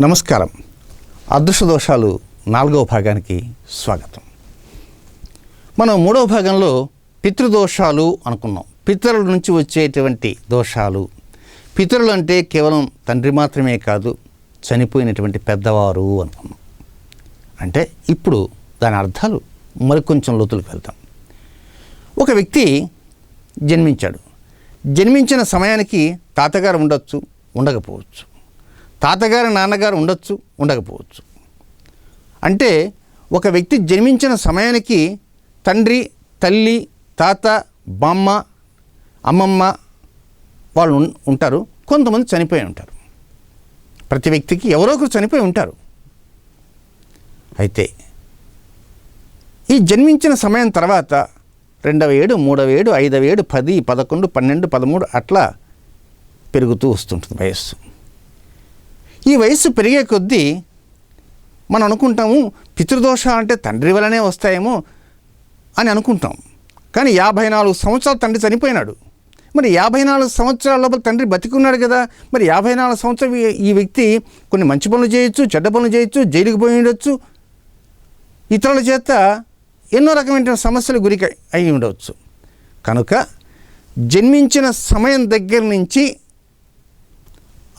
నమస్కారం. అదృష్ట దోషాలు నాలుగవ భాగానికి స్వాగతం. మనం మూడవ భాగంలో పితృదోషాలు అనుకున్నాం. పితరుల నుంచి వచ్చేటువంటి దోషాలు. పితరులు అంటే కేవలం తండ్రి మాత్రమే కాదు చనిపోయినటువంటి పెద్దవారు అనుకున్నాం. అంటే ఇప్పుడు దాని అర్థాలు మరికొంచెం లోతులకు వెళ్తాం. ఒక వ్యక్తి జన్మించాడు. జన్మించిన సమయానికి తాతగారు ఉండొచ్చు ఉండకపోవచ్చు. తాతగారు నాన్నగారు ఉండొచ్చు ఉండకపోవచ్చు. అంటే ఒక వ్యక్తి జన్మించిన సమయానికి తండ్రి తల్లి తాత బామ్మ అమ్మమ్మ వాళ్ళు ఉంటారు. కొంతమంది చనిపోయి ఉంటారు. ప్రతి వ్యక్తికి ఎవరో ఒకరు చనిపోయి ఉంటారు. అయితే ఈ జన్మించిన సమయం తర్వాత రెండవ ఏడు మూడవ ఏడు ఐదవ ఏడు పది పదకొండు పన్నెండు పదమూడు అట్లా పెరుగుతూ వస్తుంటుంది వయస్సు. ఈ వయస్సు పెరిగే కొద్దీ మనం అనుకుంటాము పితృదోష అంటే తండ్రి వలనే వస్తాయేమో అని అనుకుంటాం. కానీ యాభై నాలుగు సంవత్సరాలు తండ్రి చనిపోయినాడు. మరి యాభై నాలుగు సంవత్సరాల లోపల తండ్రి బతికున్నాడు కదా. మరి యాభై నాలుగు సంవత్సరాలు ఈ- వ్యక్తి కొన్ని మంచి పనులు చేయొచ్చు చెడ్డ పనులు చేయొచ్చు జైలుకి పోయి ఉండొచ్చు. ఇతరుల చేత ఎన్నో రకమైన సమస్యలు గురి అయి ఉండవచ్చు కనుక జన్మించిన సమయం దగ్గర నుంచి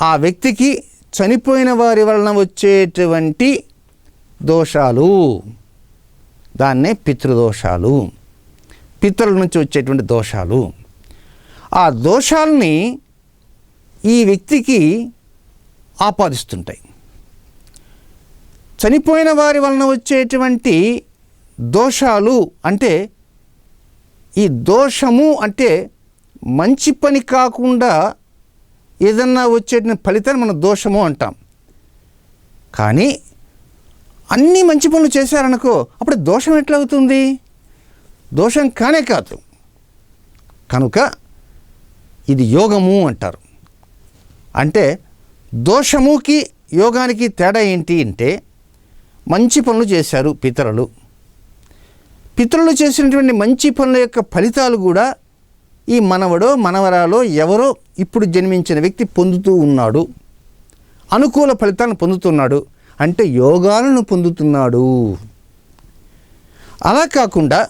ఆ వ్యక్తికి చనిపోయిన వారి వలన వచ్చేటువంటి దోషాలు. దాన్నే పితృదోషాలు. పితరుల నుంచి వచ్చేటువంటి దోషాలు. ఆ దోషాలని ఈ వ్యక్తికి ఆపాదిస్తుంటాయి. చనిపోయిన వారి వలన వచ్చేటువంటి దోషాలు అంటే ఈ దోషము అంటే మంచి పని కాకుండా ఏదన్నా వచ్చేటిన ఫలితాన్ని మనం దోషము అంటాం. కానీ అన్నీ మంచి పనులు చేశారనుకో అప్పుడు దోషం ఎట్లా అవుతుంది దోషం కానే కాదు. కనుక ఇది యోగము అంటారు. అంటే దోషముకి యోగానికి తేడా ఏంటి అంటే మంచి పనులు చేశారు పితరులు. పితరులు చేసినటువంటి మంచి పనుల యొక్క ఫలితాలు కూడా ఈ మనవడో మనవరాలో ఎవరో ఇప్పుడు జన్మించిన వ్యక్తి పొందుతూ ఉన్నాడు. అనుకూల ఫలితాలను పొందుతున్నాడు. అంటే యోగాలను పొందుతున్నాడు. అలా కాకుండా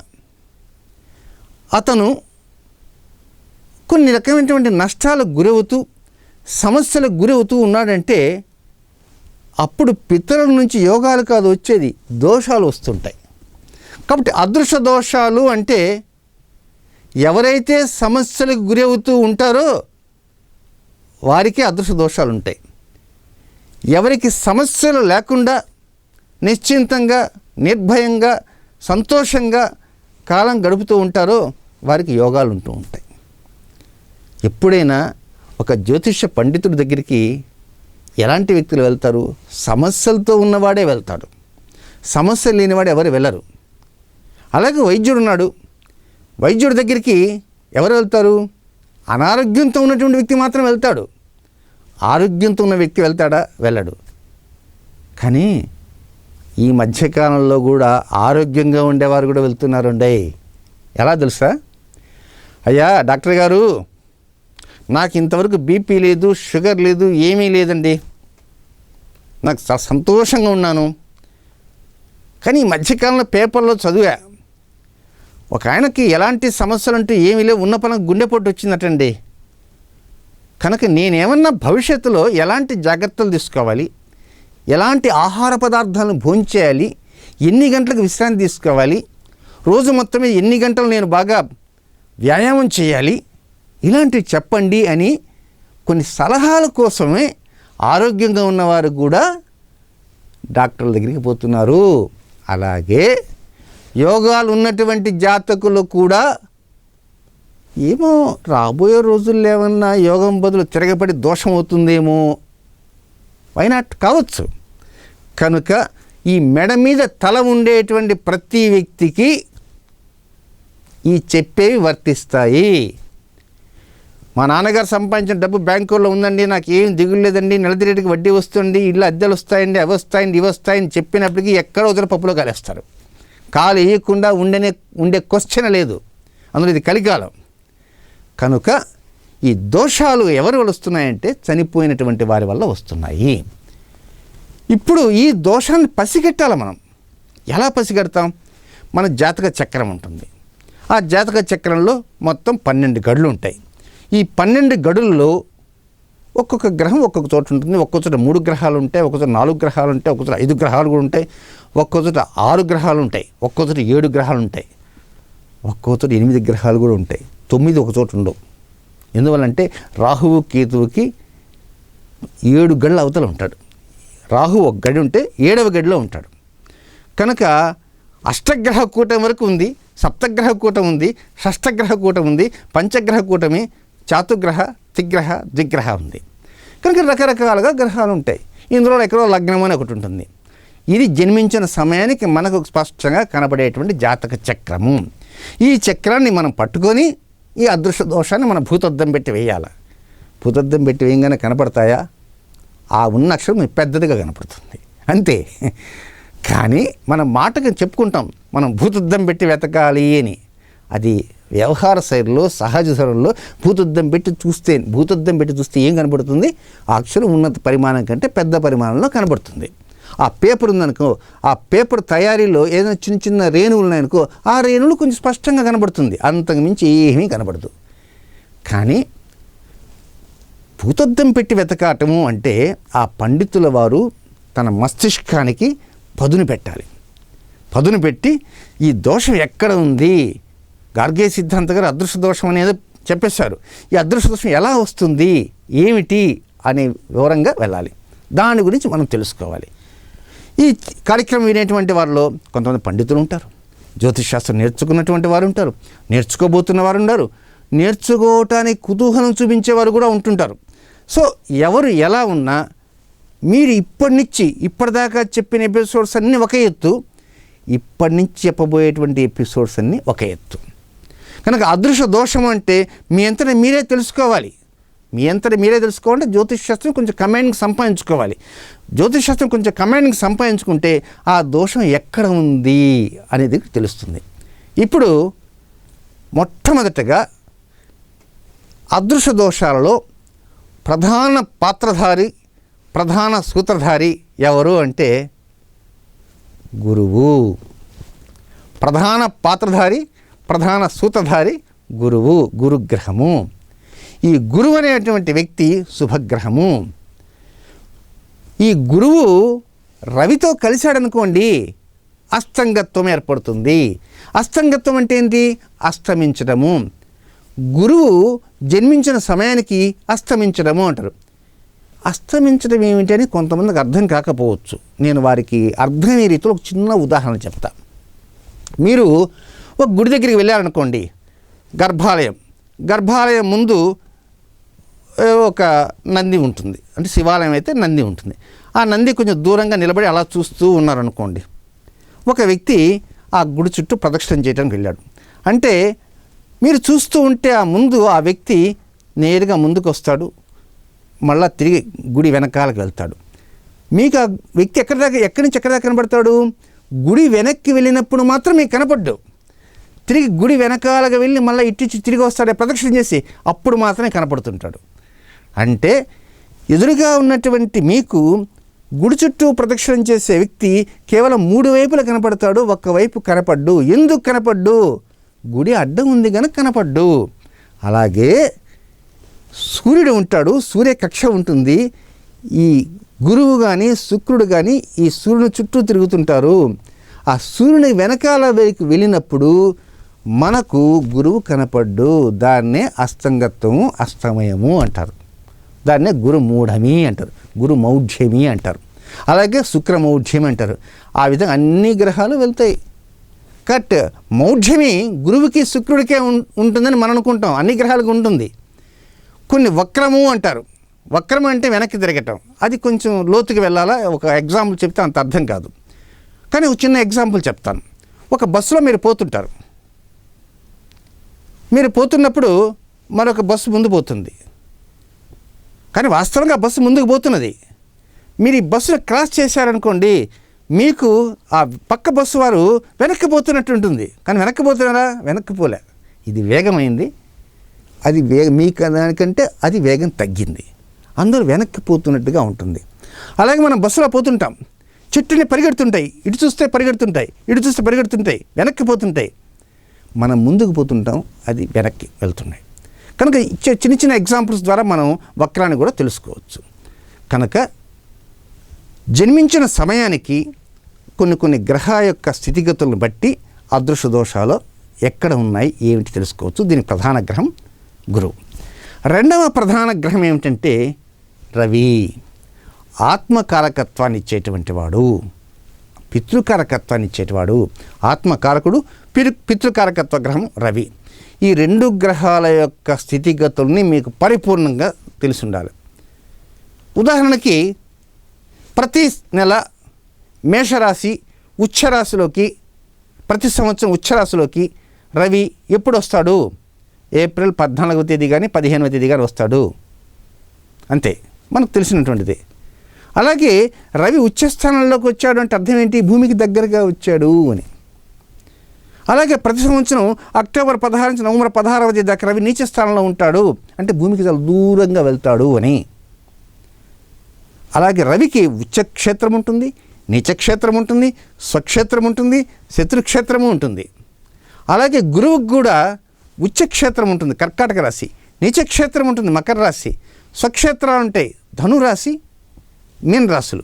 అతను కొన్ని రకమైనటువంటి నష్టాలకు గురవుతూ సమస్యలకు గురవుతూ ఉన్నాడంటే అప్పుడు పితరుల నుంచి యోగాలు కాదు వచ్చేది దోషాలు వస్తుంటాయి. కాబట్టి అదృష్ట దోషాలు అంటే ఎవరైతే సమస్యలకు గురి అవుతూ ఉంటారో వారికి అదృష్ట దోషాలు ఉంటాయి ఎవరికి సమస్యలు లేకుండా నిశ్చింతంగా నిర్భయంగా సంతోషంగా కాలం గడుపుతూ ఉంటారో వారికి యోగాలు ఉంటూ ఉంటాయి. ఎప్పుడైనా ఒక జ్యోతిష పండితుడి దగ్గరికి ఎలాంటి వ్యక్తులు వెళ్తారు? సమస్యలతో ఉన్నవాడే వెళ్తాడు. సమస్య లేనివాడు ఎవరు వెళ్ళరు. అలాగే వైద్యుడు ఉన్నాడు వైద్యుడి దగ్గరికి ఎవరు వెళ్తారు? అనారోగ్యంతో ఉన్నటువంటి వ్యక్తి మాత్రం వెళ్తాడు. ఆరోగ్యంతో ఉన్న వ్యక్తి వెళ్తాడా? వెళ్ళడు. కానీ ఈ మధ్యకాలంలో కూడా ఆరోగ్యంగా ఉండేవారు కూడా వెళ్తున్నారండి. ఎలా తెలుసా? అయ్యా డాక్టర్ గారు నాకు ఇంతవరకు బీపీ లేదు షుగర్ లేదు ఏమీ లేదండి. నాకు చాలా సంతోషంగా ఉన్నాను. కానీ ఈ మధ్యకాలంలో పేపర్లో చదివా. ఒక ఆయనకి ఎలాంటి సమస్యలు అంటే ఏమీ లేవు. ఉన్న పని గుండెపోటు వచ్చిందటండి. కనుక నేనేమన్నా భవిష్యత్తులో ఎలాంటి జాగ్రత్తలు తీసుకోవాలి? ఎలాంటి ఆహార పదార్థాలను భోంచేయాలి? ఎన్ని గంటలకు విశ్రాంతి తీసుకోవాలి? రోజు మొత్తమే ఎన్ని గంటలు నేను బాగా వ్యాయామం చేయాలి? ఇలాంటివి చెప్పండి అని కొన్ని సలహాల కోసమే ఆరోగ్యంగా ఉన్నవారు కూడా డాక్టర్ల దగ్గరికి పోతున్నారు. అలాగే యోగాలు ఉన్నటువంటి జాతకులు కూడా ఏమో రాబోయే రోజుల్లో ఏమన్నా యోగం బదులు తిరగబడి దోషం అవుతుందేమో? వైనాట్ కావచ్చు. కనుక ఈ మెడ మీద తల ఉండేటువంటి ప్రతి వ్యక్తికి ఈ చెప్పేవి వర్తిస్తాయి. మా నాన్నగారు సంపాదించిన డబ్బు బ్యాంకులో ఉందండి నాకు ఏం దిగులు లేదండి నెలదిరేటికి వడ్డీ వస్తుంది ఇల్లు అద్దెలు వస్తాయండి అవి వస్తాయండి ఇవి వస్తాయని చెప్పినప్పటికీ ఎక్కడ వదిలి పప్పులో కాలేస్తారు. కాలు వేయకుండా ఉండనే ఉండే క్వశ్చన్ లేదు. అందులో ఇది కలికాలం. కనుక ఈ దోషాలు ఎవరి వల్ల వస్తున్నాయంటే చనిపోయినటువంటి వారి వల్ల వస్తున్నాయి. ఇప్పుడు ఈ దోషాన్ని పసిగట్టాలి మనం. ఎలా పసిగడతాం? మన జాతక చక్రం ఉంటుంది. ఆ జాతక చక్రంలో మొత్తం పన్నెండు గడులు ఉంటాయి. ఈ పన్నెండు గడుల్లో ఒక్కొక్క గ్రహం ఒక్కొక్క చోట ఉంటుంది. ఒక్కొక్క చోట మూడు గ్రహాలు ఉంటాయి ఒక్కొక్క చోట నాలుగు గ్రహాలు ఉంటాయి ఒక్కొక్క చోట ఐదు గ్రహాలు కూడా ఉంటాయి. ఒక్కొక్క ఆరు గ్రహాలు ఉంటాయి ఒక్కొక్క ఏడు గ్రహాలు ఉంటాయి ఒక్కొక్క ఎనిమిది గ్రహాలు కూడా ఉంటాయి. తొమ్మిది ఒక చోట ఉండవు. ఎందువల్లంటే రాహువు కేతువుకి ఏడు గళ్ళ అవతల ఉంటాడు. రాహు ఒక గడి ఉంటే ఏడవ గడిలో ఉంటాడు. కనుక అష్టగ్రహ కూటం వరకు ఉంది సప్తగ్రహ కూటం ఉంది షష్టగ్రహ కూటం ఉంది పంచగ్రహ కూటమి చాతుగ్రహ తిగ్రహ ద్విగ్రహ ఉంది. కనుక రకరకాలుగా గ్రహాలు ఉంటాయి ఇందులో ఎక్కడో లగ్నం అని ఒకటి ఉంటుంది. ఇది జన్మించిన సమయానికి మనకు స్పష్టంగా కనబడేటువంటి జాతక చక్రము. ఈ చక్రాన్ని మనం పట్టుకొని ఈ అదృశ్య దోషాన్ని మనం భూతద్దం పెట్టి వేయాలి. భూతద్దం పెట్టి వేయంగానే కనపడతాయా? ఆ ఉన్న అక్షరం పెద్దదిగా కనపడుతుంది. అంతే. కానీ మనం మాటకి చెప్పుకుంటాం మనం భూతద్దం పెట్టి వెతకాలి అని. అది వ్యవహార శైలిలో సహజ శైలిలో భూతద్దం పెట్టి చూస్తే భూతద్దం పెట్టి చూస్తే ఏం కనబడుతుంది ఆ అక్షరం ఉన్నత పరిమాణం కంటే పెద్ద పరిమాణంలో కనబడుతుంది ఆ పేపర్ ఉందనుకో ఆ పేపర్ తయారీలో ఏదైనా చిన్న చిన్న రేణువులు ఉన్నాయనుకో ఆ రేణువులు కొంచెం స్పష్టంగా కనబడుతుంది. అంతకు మించి ఏమీ కనబడదు. కానీ భూతద్దం పెట్టి వెతకాటము అంటే ఆ పండితుల వారు తన మస్తిష్కానికి పదును పెట్టాలి. పదును పెట్టి ఈ దోషం ఎక్కడ ఉంది? గార్గే సిద్ధాంత గారు అదృశ్య దోషం అనేది చెప్పేశారు. ఈ అదృశ్య దోషం ఎలా వస్తుంది? ఏమిటి? అనే వివరంగా వెళ్ళాలి. దాని గురించి మనం తెలుసుకోవాలి. ఈ కార్యక్రమం వినేటువంటి వారిలో కొంతమంది పండితులు ఉంటారు. జ్యోతిషాస్త్రం నేర్చుకున్నటువంటి వారు ఉంటారు. నేర్చుకోబోతున్న వారు ఉన్నారు నేర్చుకోవటానికి కుతూహలం చూపించేవారు కూడా ఉంటుంటారు. సో ఎవరు ఎలా ఉన్నా మీరు ఇప్పటి నుంచి ఇప్పటిదాకా చెప్పిన ఎపిసోడ్స్ అన్నీ ఒక ఎత్తు. ఇప్పటి నుంచి చెప్పబోయేటువంటి ఎపిసోడ్స్ అన్నీ ఒక ఎత్తు. కనుక అదృశ్య దోషం అంటే మీ అంతటా మీరే తెలుసుకోవాలి. మీ అంతటి మీరే తెలుసుకోవాలంటే జ్యోతిష్ శాస్త్రం కొంచెం కమాండింగ్ సంపాదించుకోవాలి. జ్యోతిష్ శాస్త్రం కొంచెం కమాండింగ్ సంపాదించుకుంటే ఆ దోషం ఎక్కడ ఉంది అనేది తెలుస్తుంది. ఇప్పుడు మొట్టమొదటగా అదృశ్య దోషాలలో ప్రధాన పాత్రధారి ప్రధాన సూత్రధారి ఎవరు అంటే గురువు. ప్రధాన పాత్రధారి ప్రధాన సూత్రధారి గురువు గురుగ్రహము. ఈ గురువు అనేటువంటి వ్యక్తి శుభగ్రహము. ఈ గురువు రవితో కలిశాడనుకోండి అస్తంగత్వం ఏర్పడుతుంది. అస్తంగత్వం అంటే ఏంటి? అస్తమించడము గురువు జన్మించిన సమయానికి అస్తమించడము అంటారు. అస్తమించడం ఏమిటి అని కొంతమందికి అర్థం కాకపోవచ్చు. నేను వారికి అర్థమయ్యే రీతిలో ఒక చిన్న ఉదాహరణ చెప్తా. మీరు ఒక గుడి దగ్గరికి వెళ్ళారనుకోండి గర్భాలయం. గర్భాలయం ముందు ఒక నంది ఉంటుంది. అంటే శివాలయం అయితే నంది ఉంటుంది. ఆ నంది కొంచెం దూరంగా నిలబడి అలా చూస్తూ ఉన్నారనుకోండి. ఒక వ్యక్తి ఆ గుడి చుట్టూ ప్రదక్షిణ చేయడానికి వెళ్ళాడు. అంటే మీరు చూస్తూ ఉంటే ఆ ముందు ఆ వ్యక్తి నేరుగా ముందుకు వస్తాడు. మళ్ళా తిరిగి గుడి వెనకాలకు వెళ్తాడు. మీకు ఆ వ్యక్తి ఎక్కడి దాకా ఎక్కడి నుంచి ఎక్కడి దాకా కనబడతాడు? గుడి వెనక్కి వెళ్ళినప్పుడు మాత్రం మీకు కనపడ్డు. తిరిగి గుడి వెనకాలగా వెళ్ళి మళ్ళీ ఇట్టించి తిరిగి వస్తాడే ప్రదక్షిణ చేసి అప్పుడు మాత్రమే కనపడుతుంటాడు. అంటే ఎదురుగా ఉన్నటువంటి మీకు గుడి చుట్టూ ప్రదక్షిణం చేసే వ్యక్తి కేవలం మూడు వైపులా కనపడతాడు ఒక్కవైపు కనపడ్డు. ఎందుకు కనపడ్డు? గుడి అడ్డం ఉంది కనుక కనపడ్డు. అలాగే సూర్యుడు ఉంటాడు సూర్యకక్ష ఉంటుంది. ఈ గురువు కానీ శుక్రుడు కానీ ఈ సూర్యుని చుట్టూ తిరుగుతుంటారు. ఆ సూర్యుని వెనకాల వైపు వెళ్ళినప్పుడు మనకు గురువు కనపడ్డు. దాన్నే అస్తంగత్వము అస్తమయము అంటారు. దాన్నే గురు మూఢమి అంటారు. గురు మౌఢ్యమి అంటారు. అలాగే శుక్రమౌఢ్యం అంటారు. ఆ విధంగా అన్ని గ్రహాలు వెళ్తాయి. కట్ మౌఢ్యమి గురువుకి శుక్రుడికే ఉం- ఉంటుందని మనం అనుకుంటాం. అన్ని గ్రహాలకు ఉంటుంది. కొన్ని వక్రము అంటారు. వక్రం అంటే వెనక్కి తిరగటం. అది కొంచెం లోతుకి వెళ్ళాలా? ఒక ఎగ్జాంపుల్ చెప్తే అంత అర్థం కాదు. కానీ ఒక చిన్న ఎగ్జాంపుల్ చెప్తాను. ఒక బస్సులో మీరు పోతుంటారు. మీరు పోతున్నప్పుడు మరొక బస్సు ముందు పోతుంది. కానీ వాస్తవంగా బస్సు ముందుకు పోతున్నది. మీరు ఈ బస్సును క్రాస్ చేశారనుకోండి మీకు ఆ పక్క బస్సు వారు వెనక్కి పోతున్నట్టు ఉంటుంది. కానీ వెనక్కి పోతున్నారా? వెనక్కి పోలే. ఇది వేగమైంది. అది వేగ మీకు దానికంటే అది వేగం తగ్గింది. అందరూ వెనక్కి పోతున్నట్టుగా ఉంటుంది. అలాగే మనం బస్సులో పోతుంటాం. చెట్టుని పరిగెడుతుంటాయి. ఇటు చూస్తే పరిగెడుతుంటాయి. ఇటు చూస్తే పరిగెడుతుంటాయి. వెనక్కి పోతుంటాయి. మనం ముందుకు పోతుంటాం. అది వెనక్కి వెళ్తున్నాయి. కనుక చిన్న చిన్న ఎగ్జాంపుల్స్ ద్వారా మనం వక్రాన్ని కూడా తెలుసుకోవచ్చు. కనుక జన్మించిన సమయానికి కొన్ని కొన్ని గ్రహ యొక్క స్థితిగతులను బట్టి అదృష్ట దోషాలు ఎక్కడ ఉన్నాయి ఏమిటి తెలుసుకోవచ్చు. దీని ప్రధాన గ్రహం గురువు. రెండవ ప్రధాన గ్రహం ఏమిటంటే రవి. ఆత్మకారకత్వాన్ని ఇచ్చేటువంటి వాడు. పితృకారకత్వాన్ని ఇచ్చేటివాడు ఆత్మకారకుడు పిరు పితృకారకత్వ గ్రహం రవి. ఈ రెండు గ్రహాల యొక్క స్థితిగతుల్ని మీకు పరిపూర్ణంగా తెలిసి ఉండాలి ఉదాహరణకి ప్రతి నెల మేషరాశి ఉచ్చరాశిలోకి ప్రతి సంవత్సరం ఉచ్చరాశిలోకి రవి ఎప్పుడు వస్తాడు ఏప్రిల్ పద్నాలుగవ తేదీ కానీ పదిహేనవ తేదీ కానీ వస్తాడు. అంతే మనకు తెలిసినటువంటిది. అలాగే రవి ఉచ్చస్థానంలోకి వచ్చాడు అంటే అర్థం ఏంటి? భూమికి దగ్గరగా వచ్చాడు అని. అలాగే ప్రతి సంవత్సరం అక్టోబర్ పదహారు నుంచి నవంబర్ పదహారవ తేదీ దాకా రవి నీచ స్థానంలో ఉంటాడు. అంటే భూమికి చాలా దూరంగా వెళ్తాడు అని. అలాగే రవికి ఉచ్చక్షేత్రం ఉంటుంది నీచక్షేత్రం ఉంటుంది స్వక్షేత్రం ఉంటుంది శత్రుక్షేత్రము ఉంటుంది. అలాగే గురువుకు కూడా ఉచ్చక్షేత్రం ఉంటుంది కర్కాటక రాశి. నీచక్షేత్రం ఉంటుంది మకర రాశి. స్వక్షేత్రాలు ఉంటాయి ధనురాశి మీనరాశులు.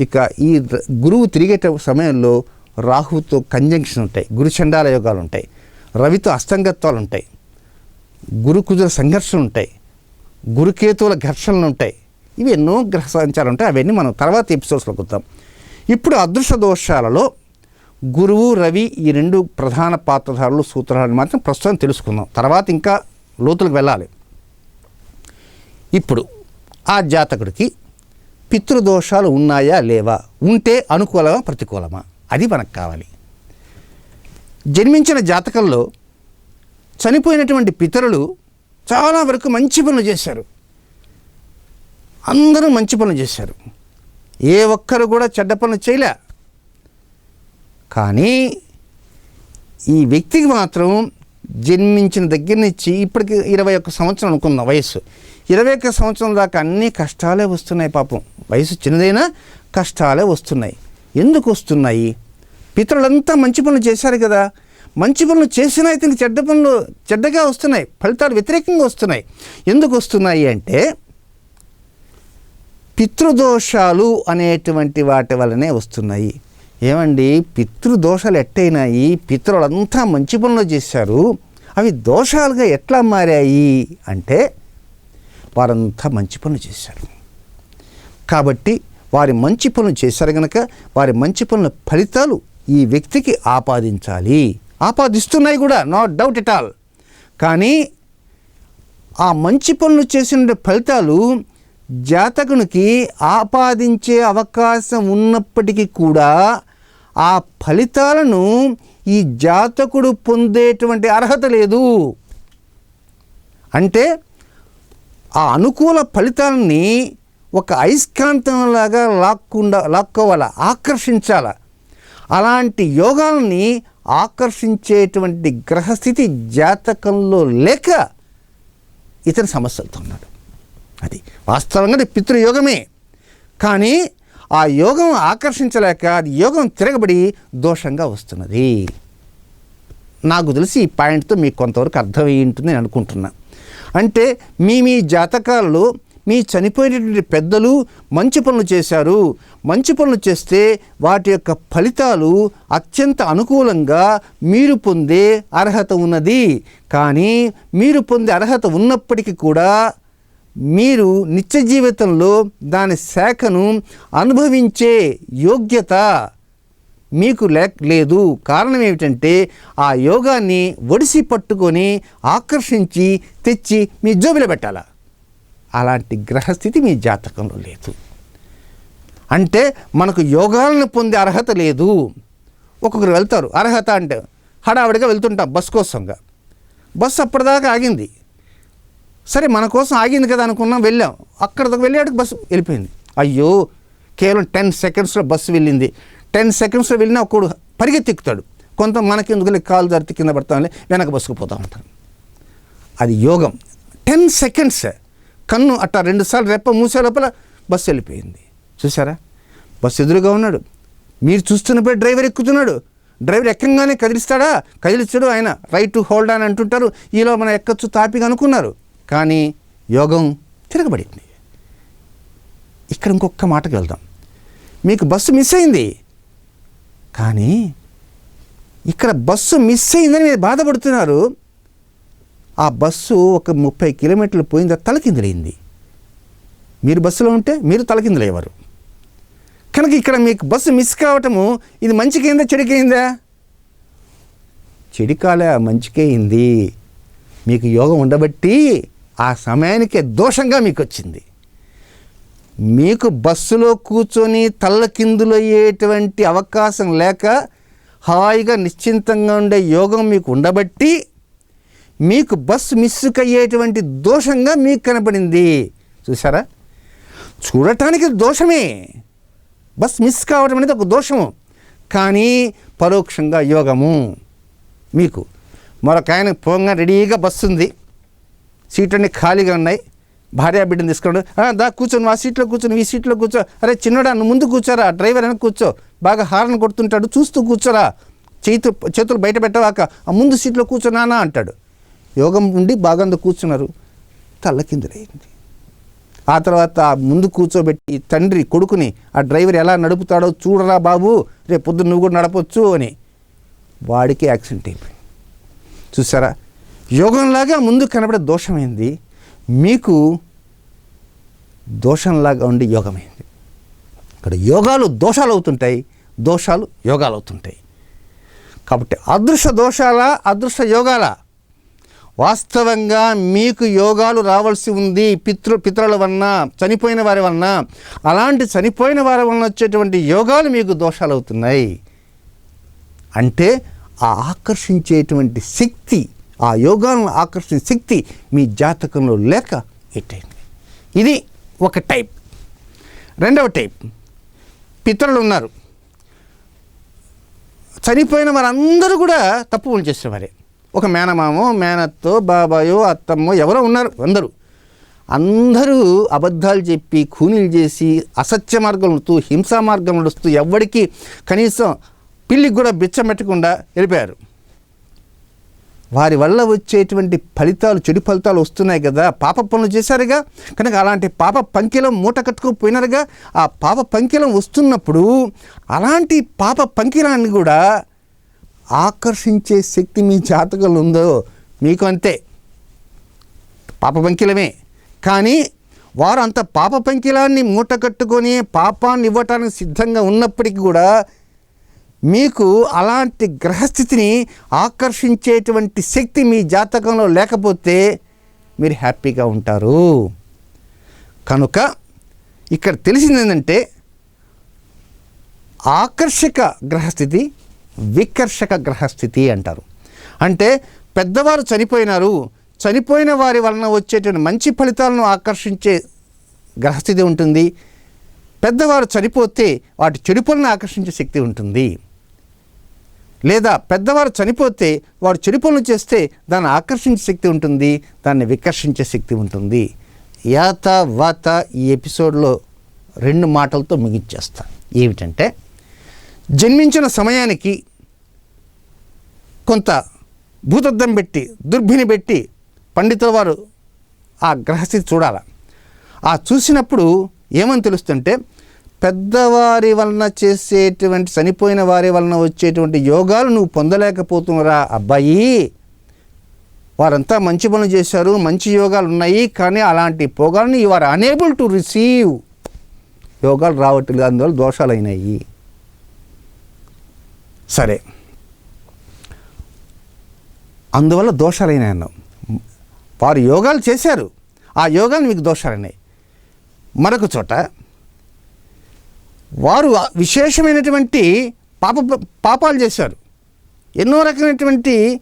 ఇక ఈ గురువు తిరిగేట సమయంలో రాహుతో కంజంక్షన్ ఉంటాయి గురు చండాల యోగాలు ఉంటాయి రవితో అస్తంగత్వాలు ఉంటాయి గురు కుజుల సంఘర్షణలు ఉంటాయి గురుకేతువుల ఘర్షణలు ఉంటాయి ఇవి ఎన్నో గ్రహ సంచారాలు ఉంటాయి అవన్నీ మనం తర్వాత ఎపిసోడ్స్లో కొద్దాం ఇప్పుడు అదృష్ట దోషాలలో గురువు రవి ఈ రెండు ప్రధాన పాత్రధారులు సూత్రాలను మాత్రం ప్రస్తుతం తెలుసుకుందాం. తర్వాత ఇంకా లోతులకు వెళ్ళాలి. ఇప్పుడు ఆ జాతకుడికి పితృదోషాలు ఉన్నాయా లేవా? ఉంటే అనుకూలమా ప్రతికూలమా? అది మనకు కావాలి. జన్మించిన జాతకంలో చనిపోయినటువంటి పితరులు చాలా వరకు మంచి పనులు చేశారు. అందరూ మంచి పనులు చేశారు. ఏ ఒక్కరు కూడా చెడ్డ పనులు చేయలే. కానీ ఈ వ్యక్తికి మాత్రం జన్మించిన దగ్గర నుంచి ఇప్పటికి ఇరవై ఒక్క సంవత్సరం అనుకుందాం వయస్సు. ఇరవై ఒక్క సంవత్సరం దాకా అన్ని కష్టాలే వస్తున్నాయి పాపం. వయసు చిన్నదైనా కష్టాలే వస్తున్నాయి. ఎందుకు వస్తున్నాయి? పితరులంతా మంచి పనులు చేశారు కదా. మంచి పనులు చేసినా ఇతనికి చెడ్డ పనులు చెడ్డగా వస్తున్నాయి. ఫలితాలు వ్యతిరేకంగా వస్తున్నాయి. ఎందుకు వస్తున్నాయి అంటే పితృదోషాలు అనేటువంటి వాటి వల్లనే వస్తున్నాయి. ఏమండి? పితృదోషాలు ఎట్టయినాయి? పితరులంతా మంచి పనులు చేశారు. అవి దోషాలుగా ఎట్లా మారాయి? అంటే వారంతా మంచి పనులు చేశారు. కాబట్టి వారి మంచి పనులు చేశారు కనుక వారి మంచి పనుల ఫలితాలు ఈ వ్యక్తికి ఆపాదించాలి. ఆపాదిస్తున్నాయి కూడా నో డౌట్ ఎట్ ఆల్ కానీ ఆ మంచి పనులు చేసిన ఫలితాలు జాతకునికి ఆపాదించే అవకాశం ఉన్నప్పటికీ కూడా ఆ ఫలితాలను ఈ జాతకుడు పొందేటువంటి అర్హత లేదు. అంటే ఆ అనుకూల ఫలితాలని ఒక అయస్కాంతంలాగా లాక్కుండా లాక్కోవాలా ఆకర్షించాలా? అలాంటి యోగాలని ఆకర్షించేటువంటి గ్రహస్థితి జాతకంలో లేక ఇతని సమస్యలతో ఉన్నాడు. అది వాస్తవంగా పితృయోగమే. కానీ ఆ యోగం ఆకర్షించలేక అది యోగం తిరగబడి దోషంగా వస్తున్నది. నాకు తెలిసి ఈ పాయింట్తో మీకు కొంతవరకు అర్థమయ్యి ఉంటుంది నేను అనుకుంటున్నా. అంటే మీ మీ జాతకాలు మీ చనిపోయినటువంటి పెద్దలు మంచి పనులు చేశారు. మంచి పనులు చేస్తే వాటి యొక్క ఫలితాలు అత్యంత అనుకూలంగా మీరు పొందే అర్హత ఉన్నది. కానీ మీరు పొందే అర్హత ఉన్నప్పటికీ కూడా మీరు నిత్య జీవితంలో దాని శాఖను అనుభవించే యోగ్యత మీకు లేక లేదు. కారణం ఏమిటంటే ఆ యోగాన్ని ఒడిసి పట్టుకొని ఆకర్షించి తెచ్చి మీ జోబిలో పెట్టాలా? అలాంటి గ్రహస్థితి మీ జాతకంలో లేదు. అంటే మనకు యోగాలను పొందే అర్హత లేదు. ఒక్కొక్కరు వెళ్తారు. అర్హత అంటే హడావిడిగా వెళ్తుంటాం బస్ కోసంగా. బస్సు అప్పటిదాకా ఆగింది. సరే మన కోసం ఆగింది కదా అనుకున్నాం వెళ్ళాం. అక్కడ దాకా బస్సు వెళ్ళిపోయింది. అయ్యో కేవలం టెన్ సెకండ్స్లో బస్సు వెళ్ళింది. టెన్ సెకండ్స్లో వెళ్ళినా ఒకడు పరిగెత్తిక్కుతాడు. కొంత మనకి ఎందుకు కాలు జరిపి కింద పడతాంలే వెనక బస్సుకు పోతూ ఉంటారు అది యోగం. టెన్ సెకండ్స్ కన్ను అట్టా రెండుసార్లు రెప్ప మూసే లోపల బస్సు వెళ్ళిపోయింది. చూసారా బస్సు ఎదురుగా ఉన్నాడు. మీరు చూస్తున్నప్పుడు డ్రైవర్ ఎక్కుతున్నాడు. డ్రైవర్ ఎక్కంగానే కదిలిస్తాడా? కదిలిస్తాడు ఆయన. రైట్ టు హోల్డ్ అని అంటుంటారు. ఈలో మనం ఎక్కచ్చు తాపిగా అనుకున్నారు. కానీ యోగం తిరగబడింది. ఇక్కడ ఇంకొక మాటకు వెళ్దాం. మీకు బస్సు మిస్ అయింది. కానీ ఇక్కడ బస్సు మిస్ అయిందని మీరు బాధపడుతున్నారు. ఆ బస్సు ఒక ముప్పై కిలోమీటర్లు పోయిందా తలకిందులైంది. మీరు బస్సులో ఉంటే మీరు తలకిందులయ్యేవారు. కనుక ఇక్కడ మీకు బస్సు మిస్ కావటము ఇది మంచికైందా చెడుకైందా? చెడికాలే మంచికైంది అయింది. మీకు యోగం ఉండబట్టి ఆ సమయానికే దోషంగా మీకు వచ్చింది మీకు బస్సులో కూర్చొని తల్లకిందులయ్యేటువంటి అవకాశం లేక హాయిగా నిశ్చింతంగా ఉండే యోగం మీకు ఉండబట్టి మీకు బస్సు మిస్సుకయ్యేటువంటి దోషంగా మీకు కనపడింది. చూసారా చూడటానికి దోషమే. బస్ మిస్ కావడం అనేది ఒక దోషము. కానీ పరోక్షంగా యోగము మీకు. మరొక ఆయన పోగా రెడీగా బస్సు ఉంది సీట్లన్నీ ఖాళీగా ఉన్నాయి. భార్య బిడ్డను తీసుకోండి దా కూర్చొని ఆ సీట్లో కూర్చొని ఈ సీట్లో కూర్చో. అరే చిన్నడా నువ్వు ముందు కూర్చోరా. డ్రైవర్ అని కూర్చో. బాగా హార్న్ కొడుతుంటాడు. చూస్తూ కూర్చోరా. చేతు చేతులు బయట పెట్టవాక ఆ ముందు సీట్లో కూర్చోనానా అంటాడు. యోగం ఉండి బాగా కూర్చున్నారు. తల్లకిందులైంది ఆ తర్వాత ముందు కూర్చోబెట్టి తండ్రి కొడుకుని ఆ డ్రైవర్ ఎలా నడుపుతాడో చూడరా బాబు రేపు పొద్దున్న నువ్వు కూడా నడపొచ్చు అని. వాడికి యాక్సిడెంట్ అయిపోయింది. చూసారా? యోగంలాగా ముందు కనబడే దోషమైంది మీకు దోషంలాగా ఉండి యోగమైంది ఇక్కడ యోగాలు దోషాలు అవుతుంటాయి దోషాలు యోగాలు అవుతుంటాయి. కాబట్టి అదృశ్య దోషాల అదృశ్య యోగాల? వాస్తవంగా మీకు యోగాలు రావాల్సి ఉంది పితృ పితరుల వలన చనిపోయిన వారి వలన. అలాంటి చనిపోయిన వారి వలన వచ్చేటువంటి యోగాలు మీకు దోషాలు అవుతున్నాయి అంటే ఆ ఆకర్షించేటువంటి శక్తి ఆ యోగాలను ఆకర్షించే శక్తి మీ జాతకంలో లేక ఎట్టయింది ఇది ఒక టైప్. రెండవ టైప్. పితరులు ఉన్నారు. చనిపోయిన వారందరూ కూడా తప్పు పనులు చేసేవారే. ఒక మేనమామో మేనత్తో బాబాయో అత్తమ్మో ఎవరో ఉన్నారు అందరూ. అందరూ అబద్ధాలు చెప్పి కూనీలు చేసి అసత్య మార్గం నడుస్తూ హింసా మార్గం నడుస్తూ ఎవ్వడికి కనీసం పిల్లికి కూడా బిచ్చం పెట్టకుండా వెళ్ళిపోయారు. వారి వల్ల వచ్చేటువంటి ఫలితాలు చెడు ఫలితాలు వస్తున్నాయి కదా. పాప పనులు చేశారుగా. కనుక అలాంటి పాప పంకిలం మూట కట్టుకుపోయినారుగా. ఆ పాప పంకిలం వస్తున్నప్పుడు అలాంటి పాప పంకిలాన్ని కూడా ఆకర్షించే శక్తి మీ జాతకంలో ఉందో మీకు అంతే. పాప పంకిలమే. కానీ వారు అంత పాప పంకిలాన్ని మూట కట్టుకొని పాపాన్ని ఇవ్వటానికి సిద్ధంగా ఉన్నప్పటికీ కూడా మీకు అలాంటి గ్రహస్థితిని ఆకర్షించేటువంటి శక్తి మీ జాతకంలో లేకపోతే మీరు హ్యాపీగా ఉంటారు. కనుక ఇక్కడ తెలిసింది ఏంటంటే ఆకర్షక గ్రహస్థితి వికర్షక గ్రహస్థితి అంటారు. అంటే పెద్దవారు చనిపోయినారు చనిపోయిన వారి వలన వచ్చేటువంటి మంచి ఫలితాలను ఆకర్షించే గ్రహస్థితి ఉంటుంది. పెద్దవారు చనిపోతే వాటి చెడు పనులను ఆకర్షించే శక్తి ఉంటుంది. లేదా పెద్దవారు చనిపోతే వారు చెడు పనులు చేస్తే దాన్ని ఆకర్షించే శక్తి ఉంటుంది దాన్ని వికర్షించే శక్తి ఉంటుంది. యాత వాత ఈ ఎపిసోడ్లో రెండు మాటలతో ముగించేస్తాను ఏమిటంటే జన్మించిన సమయానికి కొంత భూతద్దం పెట్టి దుర్భిని పెట్టి పండితుల వారు ఆ గ్రహస్థితి చూడాల. ఆ చూసినప్పుడు ఏమని తెలుస్తుంటే పెద్దవారి వలన చేసేటువంటి చనిపోయిన వారి వలన వచ్చేటువంటి యోగాలు నువ్వు పొందలేకపోతున్నారా అబ్బాయి. వారంతా మంచి పనులు చేశారు మంచి యోగాలు ఉన్నాయి కానీ అలాంటి పోగాలను you are unable to receive యోగాలు రావట్లేదు అందువల్ల దోషాలు అయినాయి సరే. అందువల్ల దోషాలైనాయి అన్నాం. వారు యోగాలు చేశారు. ఆ యోగాలు మీకు దోషాలైనాయి. మరొక చోట వారు విశేషమైనటువంటి పాప పాపాలు చేశారు. ఎన్నో రకమైనటువంటి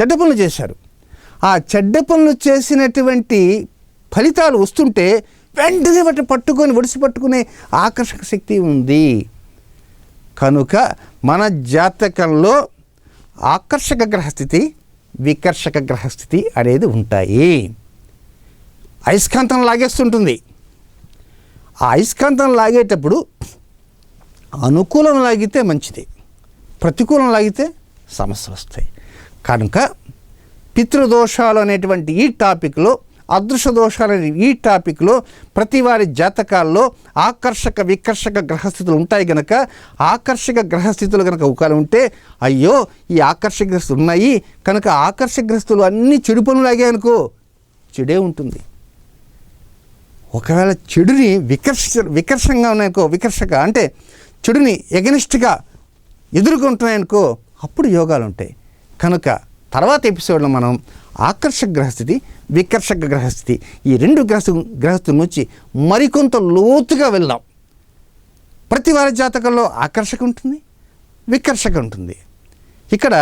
చెడ్డ పనులు చేశారు. ఆ చెడ్డ పనులు చేసినటువంటి ఫలితాలు వస్తుంటే వెంటనే వాటిని పట్టుకొని ఒడిసి పట్టుకునే ఆకర్షక శక్తి ఉంది. కనుక మన జాతకంలో ఆకర్షక గ్రహస్థితి వికర్షక గ్రహస్థితి అనేది ఉంటాయి. అయస్కాంతం లాగేస్తుంటుంది. ఆ అయస్కాంతం లాగేటప్పుడు అనుకూలం లాగితే మంచిది. ప్రతికూలం లాగితే సమస్యలు వస్తాయి. కనుక పితృదోషాలు అనేటువంటి ఈ టాపిక్లో అదృశ్య దోషాలు ఈ టాపిక్లో ప్రతి వారి జాతకాల్లో ఆకర్షక వికర్షక గ్రహస్థితులు ఉంటాయి గనక ఆకర్షక గ్రహస్థితులు కనుక ఒకవేళ ఉంటే అయ్యో ఈ ఆకర్షక గ్రహస్థులు ఉన్నాయి. కనుక ఆకర్షక గ్రహస్థులు అన్నీ చెడు పనులాగే అనుకో చెడే ఉంటుంది. ఒకవేళ చెడుని వికర్ష వికర్షంగా ఉన్నాయనుకో వికర్షక అంటే చెడుని ఎగనిస్ట్గా ఎదుర్కొంటున్నాయనుకో అప్పుడు యోగాలు ఉంటాయి. కనుక తర్వాత ఎపిసోడ్లో మనం ఆకర్షక గ్రహస్థితి వికర్షక గ్రహస్థితి. ఈ రెండు గ్రహస్థ గ్రహస్థుల నుంచి మరికొంత లోతుగా వెళ్దాం. ప్రతి వారి జాతకంలో ఆకర్షక ఉంటుంది వికర్షక ఉంటుంది. ఇక్కడ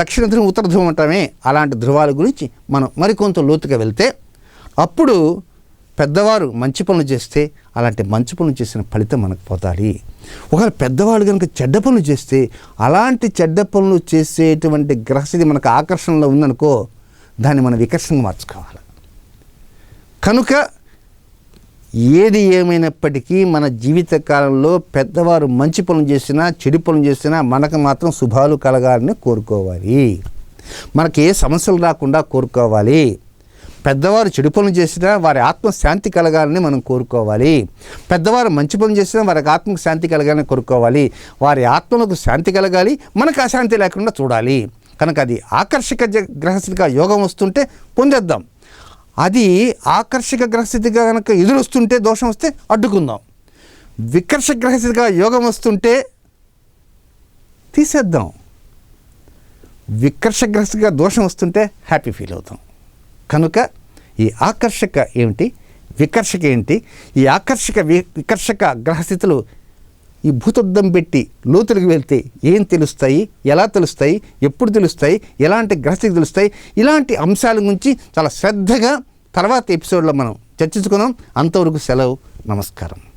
దక్షిణ ధ్రువం ఉత్తర ధ్రువం అంటామే అలాంటి ధ్రువాల గురించి మనం మరికొంత లోతుగా వెళ్తే అప్పుడు పెద్దవారు మంచి పనులు చేస్తే అలాంటి మంచి పనులు చేసిన ఫలితం మనకు పోతాలి ఒకవేళ పెద్దవాళ్ళు కనుక చెడ్డ పనులు చేస్తే అలాంటి చెడ్డ పనులు చేసేటువంటి గ్రహస్థితి మనకు ఆకర్షణలో ఉందనుకో దాన్ని మనం వికర్షంగా మార్చుకోవాలి. కనుక ఏది ఏమైనప్పటికీ మన జీవిత కాలంలో పెద్దవారు మంచి పనులు చేసినా చెడు పనులు చేసినా మనకు మాత్రం శుభాలు కలగాలని కోరుకోవాలి. మనకి ఏ సమస్యలు రాకుండా కోరుకోవాలి. పెద్దవారు చెడు పనులు చేసినా వారి ఆత్మ శాంతి కలగాలని మనం కోరుకోవాలి. పెద్దవారు మంచి పనులు చేసినా వారికి ఆత్మకు శాంతి కలగాలని కోరుకోవాలి. వారి ఆత్మలకు శాంతి కలగాలి మనకు అశాంతి లేకుండా చూడాలి. కనుక అది ఆకర్షక జ- గ్రహస్థితిగా యోగం వస్తుంటే పొందేద్దాం. అది ఆకర్షక గ్రహస్థితిగా కనుక ఎదురొస్తుంటే దోషం వస్తే అడ్డుకుందాం. వికర్ష గ్రహస్థితిగా యోగం వస్తుంటే తీసేద్దాం. వికర్ష గ్రహస్థితిగా దోషం వస్తుంటే హ్యాపీ ఫీల్ అవుతాం. కనుక ఈ ఆకర్షక ఏమిటి వికర్షక ఏంటి? ఈ ఆకర్షక వి- వికర్షక గ్రహస్థితులు ఈ భూతద్దం పెట్టి లోతులకు వెళ్తే ఏం తెలుస్తాయి? ఎలా తెలుస్తాయి? ఎప్పుడు తెలుస్తాయి? ఎలాంటి గ్రహస్థితి తెలుస్తాయి? ఇలాంటి అంశాల గురించి చాలా శ్రద్ధగా తర్వాత ఎపిసోడ్లో మనం చర్చించుకుందాం. అంతవరకు సెలవు. నమస్కారం.